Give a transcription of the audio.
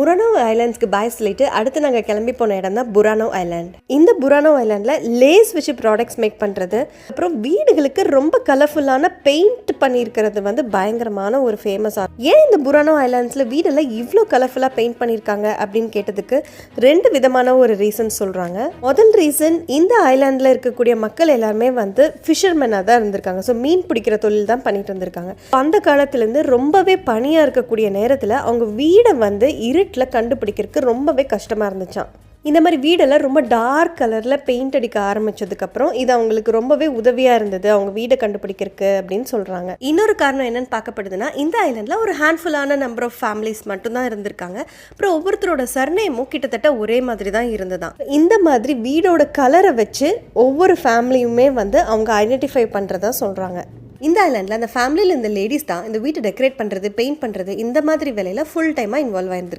முரானோ ஐலாண்ட்ஸ்க்கு பாய் சொல்லிட்டு அடுத்து நாங்கள் கிளம்பி போன இடம் தான் புரானோ ஐலாண்ட் இந்த புரானோ ஐலாண்டில் லேஸ் வச்சு ப்ராடக்ட்ஸ் மேக் பண்ணுறது அப்புறம் வீடுகளுக்கு ரொம்ப கலர்ஃபுல்லான பெயிண்ட் பண்ணியிருக்கிறது வந்து பயங்கரமான ஒரு ஃபேமஸாக ஏன் இந்த புரானோ ஐலாண்ட்ஸில் வீடெல்லாம் இவ்வளோ கலர்ஃபுல்லாக பெயிண்ட் பண்ணியிருக்காங்க அப்படின்னு கேட்டதுக்கு ரெண்டு விதமான ஒரு ரீசன் சொல்கிறாங்க முதல் ரீசன் இந்த ஐலாண்டில் இருக்கக்கூடிய மக்கள் எல்லாருமே வந்து ஃபிஷர்மேனாக தான் இருந்திருக்காங்க. ஸோ மீன் பிடிக்கிற தொழில் தான் பண்ணிட்டு இருந்திருக்காங்க. அந்த காலத்துலேருந்து ரொம்பவே பனியாக இருக்கக்கூடிய நேரத்தில் அவங்க வீடை வந்து இருட்டில் கண்டுபிடிக்கிறதுக்கு ரொம்பவே கஷ்டமாக இருந்துச்சாம். இந்த மாதிரி வீடெல்லாம் ரொம்ப டார்க் கலரில் பெயிண்ட் அடிக்க ஆரம்பிச்சதுக்கப்புறம் இது அவங்களுக்கு ரொம்பவே உதவியாக இருந்தது. அவங்க வீடை கண்டுபிடிக்கிறதுக்கு அப்படின்னு சொல்கிறாங்க இன்னொரு காரணம் என்னென்னு பார்க்கப்படுதுன்னா இந்த ஐலண்டில் ஒரு ஹேண்ட்ஃபுல்லான நம்பர் ஆஃப் ஃபேமிலிஸ் மட்டும்தான் இருந்திருக்காங்க. அப்புறம் ஒவ்வொருத்தரோட சர்நேமும் கிட்டத்தட்ட ஒரே மாதிரி தான் இருந்ததாம். இந்த மாதிரி வீடோட கலரை வச்சு ஒவ்வொரு ஃபேமிலியுமே வந்து அவங்க ஐடென்டிஃபை பண்ணுறதா சொல்கிறாங்க இந்த ஐலாண்டில் அந்த ஃபேமிலியில் இந்த லேடிஸ் தான் இந்த வீட்டை டெக்கரேட் பண்ணுறது பெயிண்ட் பண்ணுறது இந்த மாதிரி வேலையில் ஃபுல் டைமாக இன்வால்வ் ஆயிருந்திருக்காங்க.